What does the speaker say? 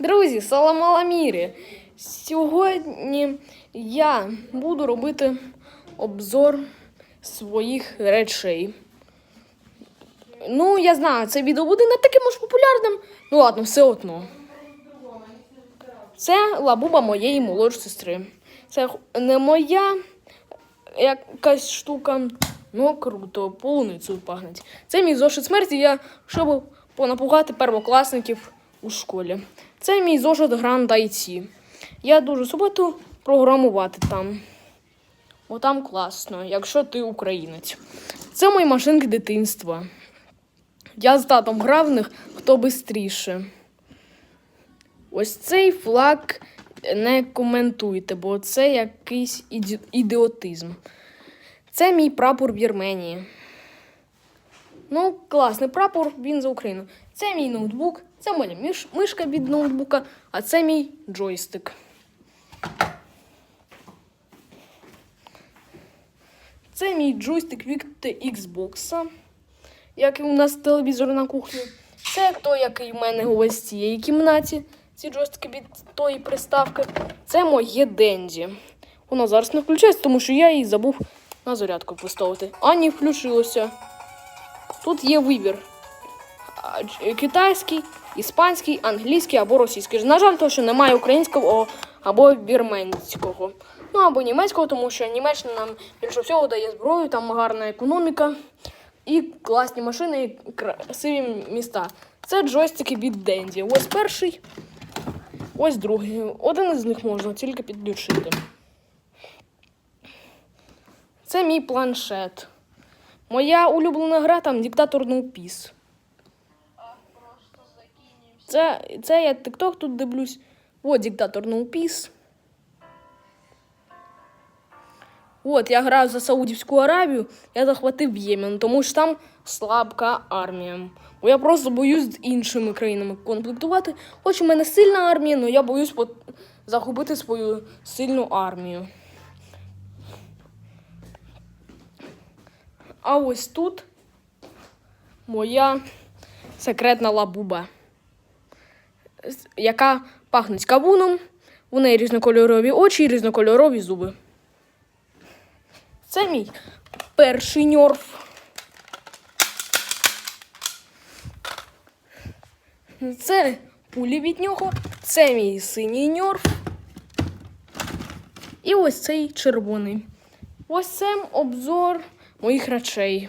Друзі, салам аламірі! Сьогодні я буду робити обзор своїх речей. Ну, я знаю, це відео буде не таким уж популярним. Ну ладно, все одно. Це лабуба моєї молодшої сестри. Це не моя якась штука. Ну, круто, полуницею пахнеть. Це мій зошит смерті, я щоб понапугати первокласників у школі. Це мій зошит Grand IT. Я дуже суботу програмувати там. Бо там класно, якщо ти українець. Це мої машинки дитинства. Я з татом грав в них хто бистріше. Ось цей флаг не коментуйте, бо це якийсь іді- ідіотизм. Це мій прапор Вірменії. Ну, класний прапор, він за Україну. Це мій ноутбук, це моя міш- мишка від ноутбука, а це мій джойстик. Це мій джойстик від Xbox, як і у нас телевізор на кухні. Це той, який в мене ось в цієї кімнаті. Ці джойстики від тої приставки. Це моє Денді. Воно зараз не включається, тому що я її забув на зарядку поставити. А не включилося. Тут є вибір: китайський, іспанський, англійський або російський. На жаль, то, що немає українського або вірменського. Ну або німецького, тому що Німеччина нам більше всього дає зброю, там гарна економіка і класні машини, і красиві міста. Це джойстики від Денді. Ось перший, ось другий. Один із них можна тільки підключити. Це мій планшет. Моя улюблена гра там диктатор Peace. Це, це я TikTok тут дивлюсь. От диктатор Peace. От, я граю за Саудівську Аравію, я захватив Ємен, тому що там слабка армія. Бо я просто боюсь з іншими країнами конфліктувати. Хоч у мене сильна армія, але я боюсь захопити свою сильну армію. А ось тут моя секретна лабуба, яка пахне кавуном. У неї різнокольорові очі і різнокольорові зуби. Це мій перший ньорф. Це пулі від нього. Це мій синій ньорф. І ось цей червоний. Ось це обзор моїх речей.